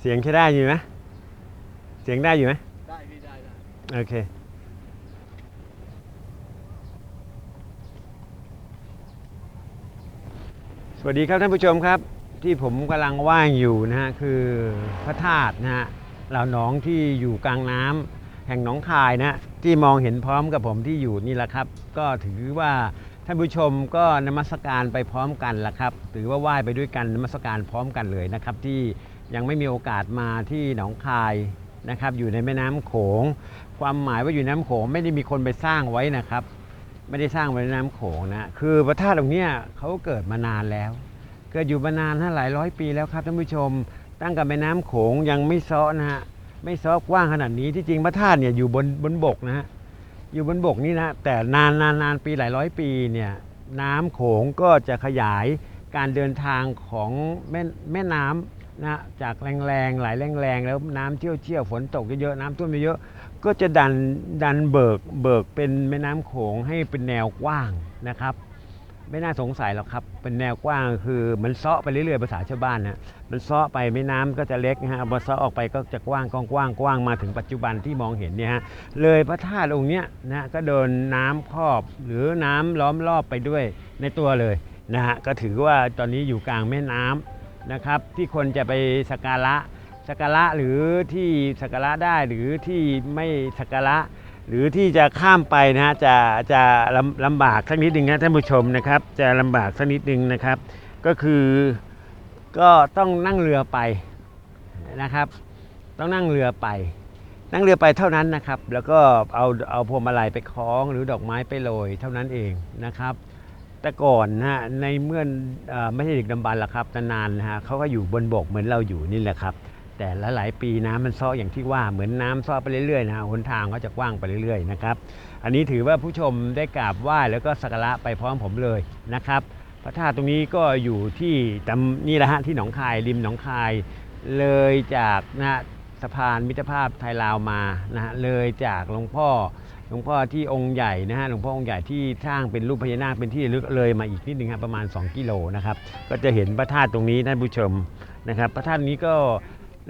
เสียงใช้ได้อยู่ไหมเสียงได้อยู่ไหมได้พี่ได้ได้โอเค สวัสดีครับท่านผู้ชมครับ ที่ผมกำลังว่างอยู่นะฮะคือพระธาตุนะฮะเหล่าหนองที่อยู่กลางน้ำแห่งหนองคายนะฮะที่มองเห็นพร้อมกับผมที่อยู่นี่แหละครับ ก็ถือว่าท่านผู้ชมก็นมัสการไปพร้อมกันละครับ ถือว่าไหว้ไปด้วยกันนมัสการพร้อมกันเลยนะครับที่ ยังไม่มีโอกาสมาที่หนองคายนะครับ อยู่ในแม่น้ำโขง ความหมายว่าอยู่น้ำโขงไม่ได้มีคนไปสร้างไว้นะครับ ไม่ได้สร้างไว้ในน้ำโขงนะคือพระธาตุตรงนี้เขาเกิดมานานแล้ว เกิดอยู่มานานหลายร้อยปีแล้วครับท่านผู้ชม ตั้งกับแม่น้ำโขงยังไม่ซ้อนะฮะไม่ซ้อกว้างขนาดนี้ที่จริงพระธาตุเนี่ยอยู่บนบนบกนะฮะอยู่บนบกนี่นะแต่นานนานนานปีหลายร้อยปีเนี่ยน้ำโขงก็จะขยายการเดินทางของแม่แม่น้ำ นะจากแรงๆไหลแรงๆแล้วน้ำเชี่ยวเชี่ยวๆฝนตกเยอะๆน้ำท่วมเยอะๆก็จะดันดันเบิกเบิกเป็นแม่น้ำโขงให้เป็นแนวกว้างนะครับ ไม่น่าสงสัยหรอกครับ เป็นแนวกว้างคือมันเซาะไปเรื่อยๆภาษาชาวบ้านนะมันเซาะไปไม่น้ำก็จะเล็กนะฮะพอเซาะออกไปก็จะกว้างกว้างกว้างกว้างมาถึงปัจจุบันที่มองเห็นเนี่ยฮะเลยพระธาตุองค์เนี้ยนะก็โดนน้ำครอบหรือน้ำล้อมรอบไปด้วยในตัวเลยนะฮะก็ถือว่าตอนนี้อยู่กลางแม่น้ำ นะครับ ที่คนจะไปสักการะสักการะหรือที่สักการะได้หรือที่ไม่สักการะ หรือที่จะข้ามไปนะฮะจะจะลำลำบากสักนิดหนึ่งนะท่านผู้ชมนะครับ จะลำบากสักนิดหนึ่งนะครับ ก็คือก็ต้องนั่งเรือไปนะครับ ต้องนั่งเรือไป นั่งเรือไปเท่านั้นนะครับ แล้วก็เอาเอาพวงมาลัยไปคล้องหรือดอกไม้ไปโรยเท่านั้นเองนะครับ แต่ก่อนนะฮะในเมื่อเออไม่ใช่ดึกดำบรรพ์หรอกครับนานๆนะฮะเขาก็อยู่บนบกเหมือนเราอยู่นี่แหละครับ แต่ละหลายปีน้ำมันซ้ออย่างที่ว่าเหมือนน้ำซ้อไปเรื่อยๆนะฮะหนทางก็จะกว้างไปเรื่อยๆนะครับอันนี้ถือว่าผู้ชมได้กราบไหว้แล้วก็สักการะไปพร้อมผมเลยนะครับ พระธาตุตรงนี้ก็อยู่ที่ตำนี่แหละฮะที่หนองคายริมหนองคาย เลยจากนะฮะสะพานมิตรภาพไทยลาวมานะฮะเลยจากหลวงพ่อ หลวงพ่อที่องค์ใหญ่นะฮะหลวงพ่อองค์ใหญ่ที่สร้างเป็นรูปพญานาคเป็นที่ระลึกเลยมาอีกนิดนึงครับประมาณ 2 กิโลนะครับก็จะเห็นพระธาตุตรงนี้ท่านผู้ชมนะครับ พระธาตุนี้ก็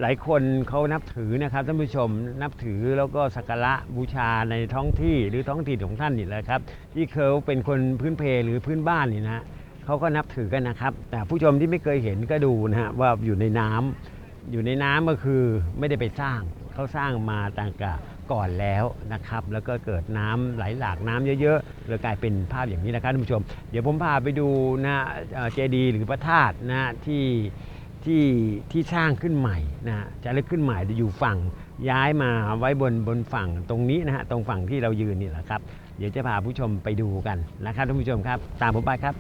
หลายคนเขานับถือนะครับท่านผู้ชมนับถือแล้วก็สักการะบูชาในท้องที่หรือท้องถิ่นของท่านนี่แหละครับที่เขาเป็นคนพื้นเพหรือพื้นบ้านนี่นะเขาก็นับถือกันนะครับ แต่ผู้ชมที่ไม่เคยเห็นก็ดูนะฮะว่าอยู่ในน้ำอยู่ในน้ำก็คือไม่ได้ไปสร้าง เขาสร้างมาต่างกะก่อนแล้วนะครับ แล้วก็เกิดน้ำไหลหลากน้ำเยอะๆเลยกลายเป็นภาพอย่างนี้นะครับท่านผู้ชม เดี๋ยวผมพาไปดูนะเจดีย์หรือพระธาตุนะที่ที่ที่สร้างขึ้นใหม่นะฮะจะเลิกขึ้นใหม่จะอยู่ฝั่งย้ายมาไว้บนบนฝั่งตรงนี้นะฮะตรงฝั่งที่เรายืนนี่แหละครับ เดี๋ยวจะพาผู้ชมไปดูกันนะครับท่านผู้ชมครับ ตามผมไปครับ